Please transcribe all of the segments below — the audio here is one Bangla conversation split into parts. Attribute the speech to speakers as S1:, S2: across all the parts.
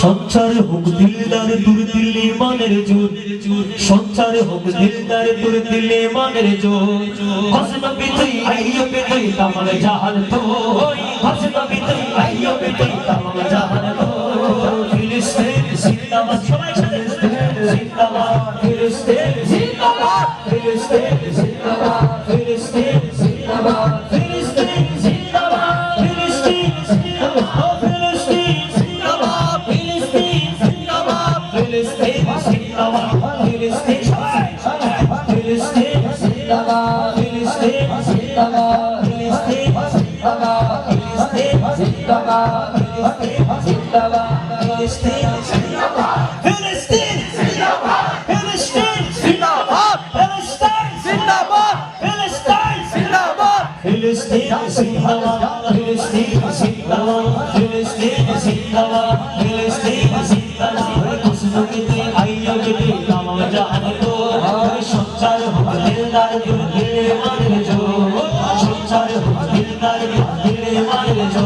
S1: সঞ্চারে হোক দিলদার দূর দিল্লি মানের জোর। সঞ্চারে হোক দিলদার দূর দিল্লি মানের জোর। হসন বিতই আইয়ো বিতই তামাল জাহান তো হসন বিতই আইয়ো বিতই তামাল জাহান Philistine, Philistine, Philistine, Philistine, Philistine, Philistine, যদি নাম জানতো সঞ্চার হোক দিলদার দিলে মানের জো সঞ্চার হোক দিলদার দিলে মানের জো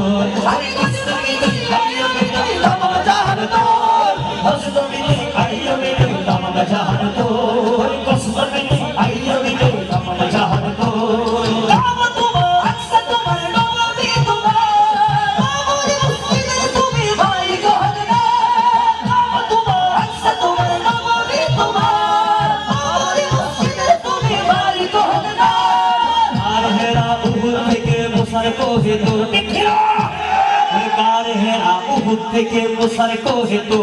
S1: মুসার কোহে তো। দেখিও কার হেরা উহুদ থেকে মুসার কোহে তো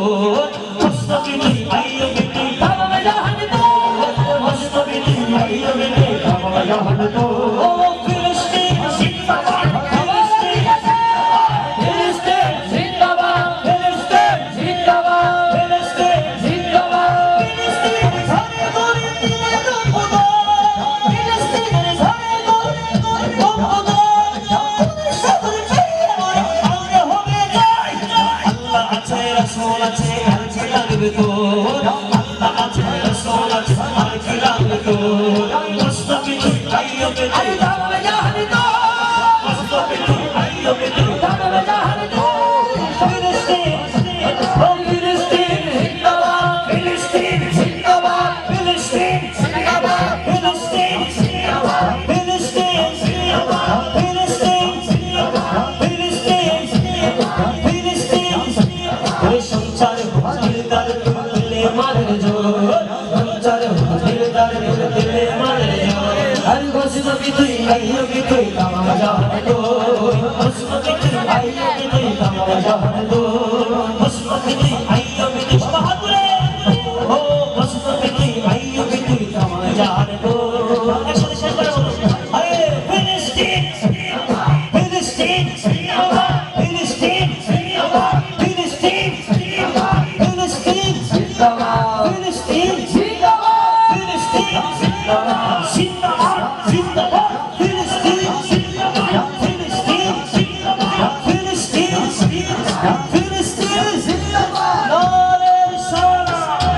S1: রাসূল আছে আর কি লাগবে তো আল্লাহ আছে রাসূল আছে আর কি লাগবে তো মুস্তাকিম আইয়ো বে আরে দাম জাহান তো। মুস্তাকিম আইয়ো বে দাম জাহান তো। ফিলিস্তিন ফিলিস্তিন জিন্দাবাদ ফিলিস্তিন। দিলদার দিলে মারে জোর সঞ্চার দিলদার দিলে মারে জোর আর ঘোষণা কি তুই আইয়ো কি তুই তামাম জাহান তো ঘোষণা কি তুই আইয়ো কি তুই তামাম জাহান তো ঘোষণা কি তুই আইয়ো কি তুই বাহাদুরে ও ঘোষণা কি তুই আইয়ো কি তুই তামাম জাহান তো